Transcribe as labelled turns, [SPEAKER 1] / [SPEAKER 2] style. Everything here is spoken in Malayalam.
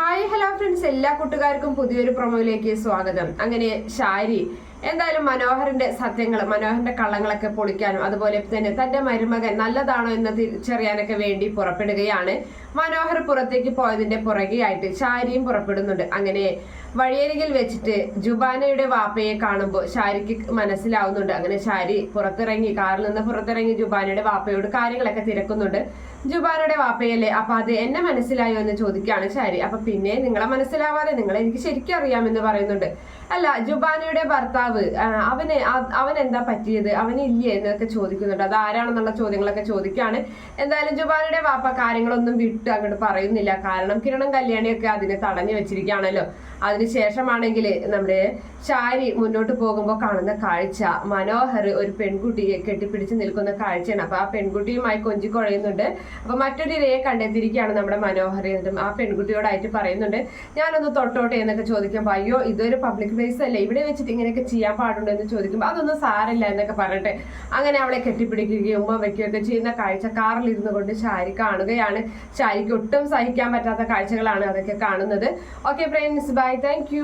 [SPEAKER 1] ഹായ് ഹലോ ഫ്രണ്ട്സ് എല്ലാ കൂട്ടുകാർക്കും പുതിയൊരു പ്രൊമോയിലേക്ക് സ്വാഗതം. അങ്ങനെ ഷാരി എന്തായാലും മനോഹറിന്റെ സത്യങ്ങൾ മനോഹറിന്റെ കള്ളങ്ങളൊക്കെ പൊളിക്കാനും അതുപോലെ തന്നെ തന്റെ മരുമകൻ നല്ലതാണോ എന്ന് തിരിച്ചറിയാനൊക്കെ വേണ്ടി പുറപ്പെടുകയാണ്. മനോഹർ പുറത്തേക്ക് പോയതിന്റെ പുറകെയായിട്ട് ഷാരിയും പുറപ്പെടുന്നുണ്ട്. അങ്ങനെ വഴിയരികിൽ വെച്ചിട്ട് ജുബാനയുടെ വാപ്പയെ കാണുമ്പോൾ ഷാരിക്ക് മനസ്സിലാവുന്നുണ്ട്. അങ്ങനെ ഷാരി പുറത്തിറങ്ങി കാറിൽ നിന്ന് പുറത്തിറങ്ങി ജുബാനയുടെ വാപ്പയോട് കാര്യങ്ങളൊക്കെ തിരക്കുന്നുണ്ട്. ജുബാനയുടെ വാപ്പയല്ലേ അപ്പൊ അത് എന്നെ മനസ്സിലായോ? എന്ന് ചോദിക്കുകയാണ് ഷാരി അപ്പൊ പിന്നെ നിങ്ങളെ മനസ്സിലാവാതെ നിങ്ങളെ എനിക്ക് ശരിക്കും അറിയാമെന്ന് പറയുന്നുണ്ട്. അല്ല ജുബാനയുടെ ഭർത്താവ് അവന് അവൻ എന്താ പറ്റിയത്? അവന് ഇല്ലേ എന്നൊക്കെ ചോദിക്കുന്നുണ്ട്. അത് ആരാണെന്നുള്ള ചോദ്യങ്ങളൊക്കെ ചോദിക്കുകയാണ് എന്തായാലും ജുബാനയുടെ വാപ്പ കാര്യങ്ങളൊന്നും വിട്ട് അങ്ങോട്ട് പറയുന്നില്ല. കാരണം കിരണം കല്യാണിയൊക്കെ അതിനെ തടഞ്ഞു വെച്ചിരിക്കുകയാണല്ലോ. അതിനുശേഷമാണെങ്കിൽ നമ്മുടെ ഷാരി മുന്നോട്ട് പോകുമ്പോൾ കാണുന്ന കാഴ്ച മനോഹർ ഒരു പെൺകുട്ടിയെ കെട്ടിപ്പിടിച്ച് നിൽക്കുന്ന കാഴ്ചയാണ്. അപ്പൊ ആ പെൺകുട്ടിയുമായി കൊഞ്ചി കൊഴയുന്നുണ്ട് അപ്പൊ മറ്റൊരു ഇരയെ കണ്ടെത്തിയിരിക്കുകയാണ് നമ്മുടെ മനോഹർ എന്നിട്ടും ആ പെൺകുട്ടിയോടായിട്ട് പറയുന്നുണ്ട്. ഞാനൊന്ന് തൊട്ടോട്ടെ എന്നൊക്കെ ചോദിക്കുമ്പോൾ അയ്യോ ഇതൊരു പബ്ലിക് പ്ലേസ് അല്ലേ ഇവിടെ വെച്ചിട്ട് ഇങ്ങനെയൊക്കെ ചെയ്യാൻ പാടുണ്ടോ എന്ന് ചോദിക്കുമ്പോൾ അതൊന്നും സാരമില്ല എന്നൊക്കെ പറഞ്ഞിട്ട് അങ്ങനെ അവളെ കെട്ടിപ്പിടിക്കുകയും ഉമ്മ വെക്കുകയൊക്കെ ചെയ്യുന്ന കാഴ്ച കാറിൽ ഇരുന്നു കൊണ്ട് ഷാരി കാണുകയാണ് ഷാരിക്ക് ഒട്ടും സഹിക്കാൻ പറ്റാത്ത കാഴ്ചകളാണ് അതൊക്കെ കാണുന്നത് ഓക്കെ ഫ്രണ്ട്സ് ബൈ താങ്ക്